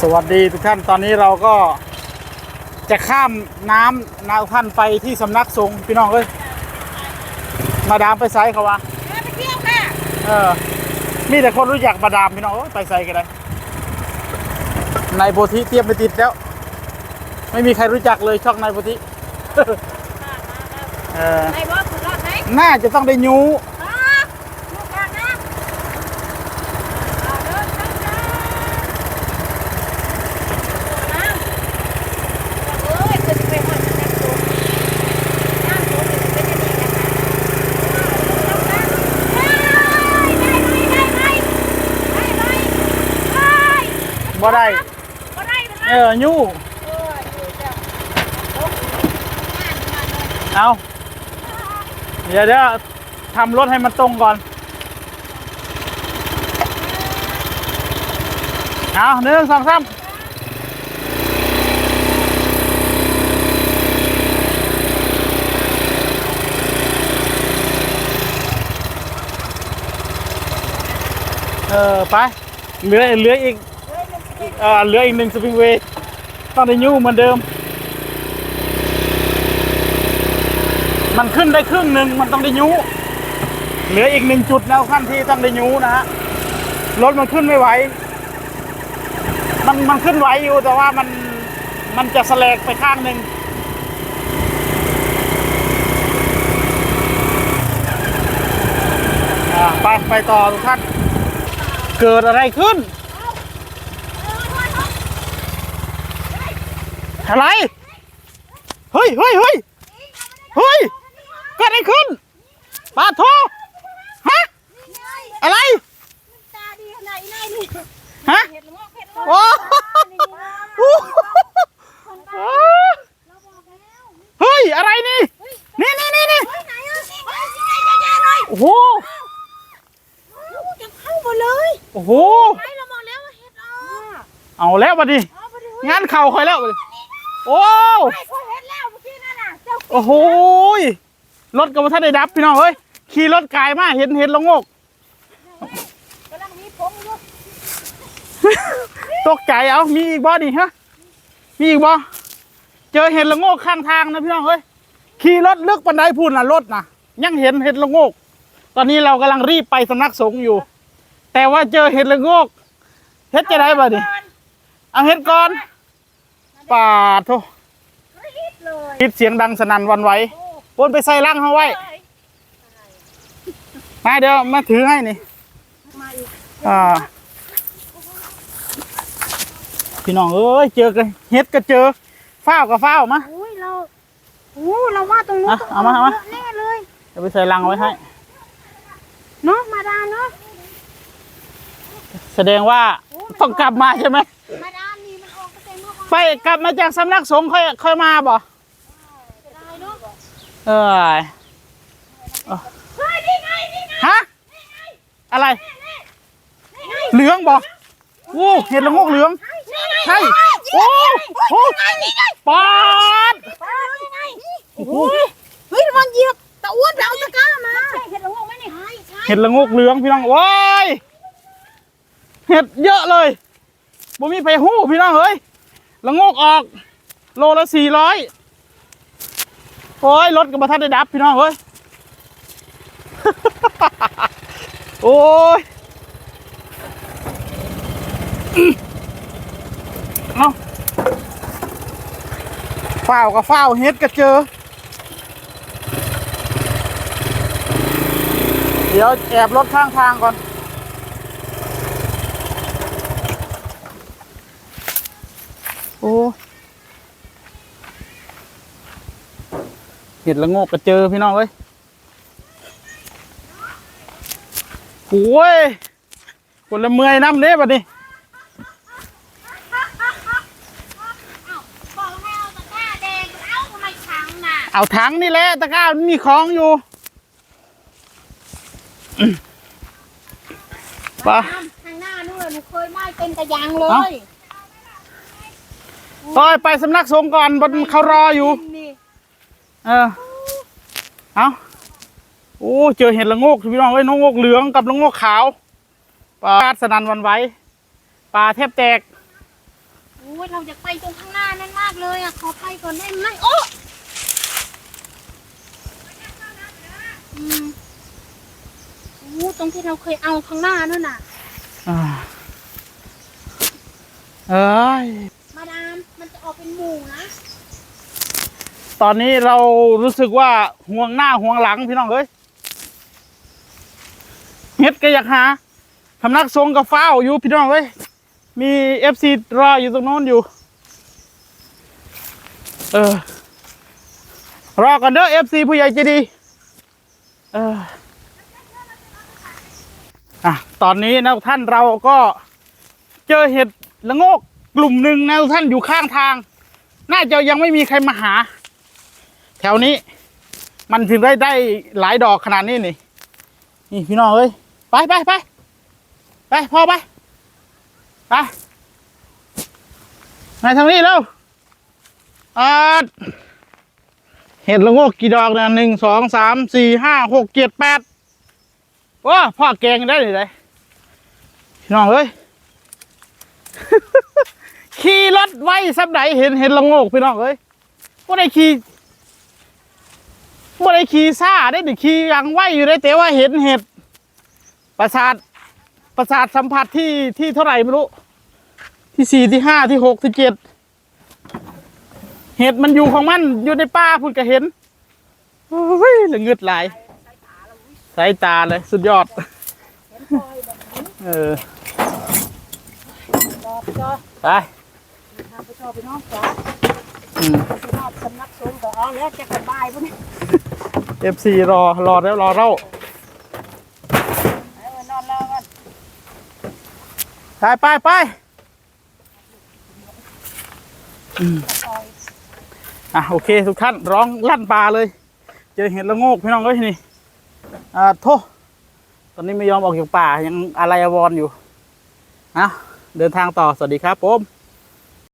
สวัสดีทุกท่านตอนนี้เราก็จะข้ามน้ำนาท่านไปที่สำนักสงฆ์พี่น้องเอ้ยมาดามไปไซเขาวะไปเที่ยวค่ะเออมีแต่คนรู้จักมาดามพี่น้องเอ้ยไปไซกันเลยนายโพธิเตรียมไปติดแล้ว ไม่มีใครรู้จักเลยช่องนายโพธิเออในบอสสุดรอดไหมน่าจะต้องได้ยู อ่าลูกก่อนนะเอาเดินข้างหน้าน้ำเอ้ยคือจะไปหอดน้ำสูงน้ำสูงจะเป็นยังไงนะคะได้ไหมได้ไหมได้ไหมได้ บ่ได้ก็ได้เป็นไรเออยูเอออยู่เจ้าโอ้งาเดี๋ยวเดี๋ยวทำรถให้มันตรงก่อน เอาหนึ่งสองสามเออ ไปเหลือเหลืออีก ออเหลืออีกหนึ่งสปริงเวย์ต้องได้ยูเหมือนเดิม มันขึ้นได้ครึ่งหนึ่งมันต้องได้ยูเหลืออีกหนึ่งจุดแล้วขั้นที่ต้องได้ยูนะฮะรถมันขึ้นไม่ไหว มันมันขึ้นไหวอยู่แต่ว่ามันมันจะแสลกไปข้างหนึ่งไปไปต่อทุกท่านเกิดอะไรขึ้น อะไร เฮ้ยเฮ้ยเฮ้ยเฮ้ยเกิดอะไรขึ้นปาโทฮะ อะไร ตาดีขนาดนี้นี่ฮะ เห็ดละงอกเห็ดโอ้โหเฮ้ย อะไรนี่ นี่นี่นี่นี่ไหนอะเฮ้ยยังไงยังไงเลยโอ้โหยังเข้าหมดเลย โอ้โหไอ้เราบอกแล้วว่าเห็ดออกเอาแล้วบัดนี้เอาไปดูงานเข่าคอยแล้วบัดนี้ โอ้ไอ้คนเห็ดแล้วเมื่อกี้นั่นน่ะเจ้าโอ้โหยรถกับท่านได้ดับพี่น้องเฮ้ยขี่รถไกลมากเห็นเห็นละโงกกำลังมีผมอยู่ตกใจเอามีอีกบ่นี่ฮะมีอีกบ่เจอเห็นละโงกข้างทางนะพี่น้องเฮ้ยขี่รถลึกปันไดพูนน่ะรถน่ะ ยังเห็นเห็ดละโงกตอนนี้เรากำลังรีบไปสำนักสงฆ์อยู่ แต่ว่าเจอเห็ดละโงกเห็ดจะได้บ่นี่เอาเห็ดก่อน ปาดโทรีบเลยคิดเสียงดังสนั่นหวันไหวปนไปใส่ลังเขาไว้มาเดี๋ยวมาถือให้นี่มาอีกอ่าพี่น้องเอ้ยเจอกันเฮ็ดก็เจอฟ้าวกับฟ้าวมาโอ้ยเราโอ้เราว่าตรงนู้นอะเอามาเอามาแน่เลยจะไปใส่ลังเอาไว้ให้ เนาะมาดามเนาะแสดงว่าต้องกลับมาใช่ไหม ไปกลับมาจากสำนักสงฆ์ค่อยค่อยมาบ่ได้เนาะเออเฮ้ยนี่ไงนี่ไงฮะอะไรนี่ไงเหลืองบ่โอ้เห็ดละโงกเหลืองนี่ไงใช่โอ้โหปาดนี่ไงโอ้โหเฮ้ยมันเหยียบตะอ้วนไปเอาตะกร้ามาใช่เห็ดละงงไหมนี่ใช่ใช่เห็ดละโงกเหลืองพี่น้องว้ายเห็ดเยอะเลยบ่มีไปหู้พี่น้องเอ้ย ละโงกออก โลละสี่ร้อยโอ้ยรถกับประทัดได้ดับพี่น้องเอ้ย โอ้ยอื้อเอาฝ้าวกับฝ้าวเฮ็ดก็เจอ เดี๋ยวแอบรถข้างทางก่อน อ้เห็ดละโงกก็เจอพี่น้องเอ้ยโอ้ยคนละเมื่อยน้ำเด้บัดนี้บอกให้เอาตะกร้าแดงเอาทำไมขังน่ะเอาถังนี่แหละตะกร้ามันมีของอยู่อืมไปข้างหน้านู่นหนูเคยไหม้เป็นกระยังเลเอ้าย ต่อยไปสำนักสงฆ์ก่อนบนเขารออยู่ นี่เออ เอาโอ้เจอเห็ดละโงกพี่น้องเอ้ยน้องโงกเหลืองกับละโงกขาว ปลาสนันหวันไหวปลาแทบแตกโอ้ยเราอยากไปตรงข้างหน้านั่นมากเลยอะขอไปก่อนได้ไหมโอ้อืมโอ้ตรงที่เราเคยเอาข้างหน้านั่นน่ะ อ่าเอ้ย เป็นหมู่นะตอนนี้เรารู้สึกว่าห่วงหน้าห่วงหลังพี่น้องเอ้ยเฮ็ดก็อยากหาสำนักทรงกับฟ้าวอยู่พี่น้องเอ้ยมีเอฟซีรออยู่ตรงโน้นอยู่ เออ รอกันเด้อเอฟซีผู้ใหญ่ใจดี เอออะตอนนี้นะท่านเราก็เจอเห็ดละโงกกลุ่มหนึ่งนะท่านอยู่ข้างทาง น่าจะยังไม่มีใครมาหา แถวนี้ มันถึงได้ได้หลายดอกขนาดนี้นี่ นี่พี่น้องเอ้ยไปไปไปไปพ่อไปไปมาทางนี้แล้วอ่าเห็ดละโงกกี่ดอกนะหนึ่งสองสามสี่ห้าหกเจ็ดแปดว้าพ่อแกงได้เลยเลยพี่น้องเอ้ย ขี่รถไว้สับไหนเห็นเห็นละโงกพี่น้องเอ้ยว่าได้ขี่ว่าได้ขี่ซ่าได้แต่ขี่ยังไหวอยู่ได้แต่ว่าเห็นเห็ดประสาทประสาทสัมผัสที่ที่เท่าไหร่ไม่รู้ ที่สี่ที่ห้าที่หกที่เจ็ดเห็ดมันอยู่ของมันอยู่ในป่าพุ่นก็เห็นโอ้ยเหลือเงืดไหลายสายตาเลยสุดยอด เออไป ทางไปชอบไปน้องจ๋าอืม ไปชอบสำนักสงฆ์ก็เอาแล้วจะสบายปุ่นเอฟซีรอรอแล้วรอเล่าเออนอนรอกันไปไปไปอืมอะโอเคทุกท่านร้องลั่นปลาเลย เจอเห็ดละโงกพี่น้องเอ้ยนี่อ่าโทษตอนนี้ไม่ยอมออกจากป่ายังอะไรอาวรณ์อยู่อะเดินทางต่อสวัสดีครับผม